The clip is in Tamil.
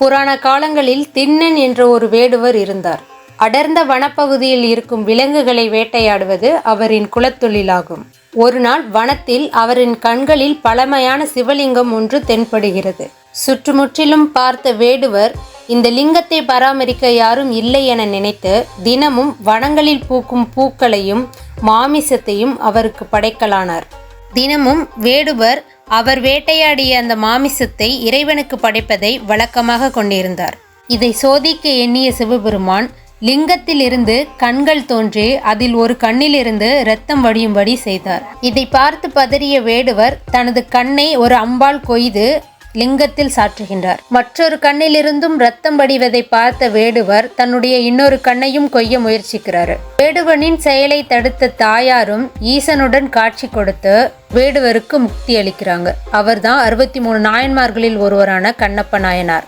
புராண காலங்களில் திண்ணன் என்ற ஒரு வேடுவர் இருந்தார். அடர்ந்த வனப்பகுதியில் இருக்கும் விலங்குகளை வேட்டையாடுவது அவரின் குலத்தொழிலாகும். ஒரு நாள் வனத்தில் அவரின் கண்களில் பழமையான சிவலிங்கம் ஒன்று தென்படுகிறது. சுற்றுமுற்றிலும் பார்த்த வேடுவர் இந்த லிங்கத்தை பராமரிக்க யாரும் இல்லை என நினைத்து தினமும் வனங்களில் பூக்கும் பூக்களையும் மாமிசத்தையும் அவருக்கு படைக்கலானார். தினமும் வேடுவர் அவர் வேட்டையாடிய அந்த மாமிசத்தை இறைவனுக்கு படைப்பதை வழக்கமாக கொண்டிருந்தார். இதை சோதிக்க எண்ணிய சிவபெருமான் லிங்கத்திலிருந்து கண்கள் தோன்றி அதில் ஒரு கண்ணிலிருந்து இரத்தம் வடியும்படி செய்தார். இதை பார்த்து பதறிய வேடுவர் தனது கண்ணை ஒரு அம்பால் கொய்து லிங்கத்தில் சாற்றுகின்றார். மற்றொரு கண்ணிலிருந்தும் ரத்தம் வடிவதை பார்த்த வேடுவர் தன்னுடைய இன்னொரு கண்ணையும் கொய்ய முயற்சிக்கிறாரு. வேடுவனின் செயலை தடுத்த தாயாரும் ஈசனுடன் காட்சி கொடுத்து வேடுவருக்கு முக்தி அளிக்கிறாங்க. அவர்தான் அறுபத்தி மூணு நாயன்மார்களில் ஒருவரான கண்ணப்ப நாயனார்.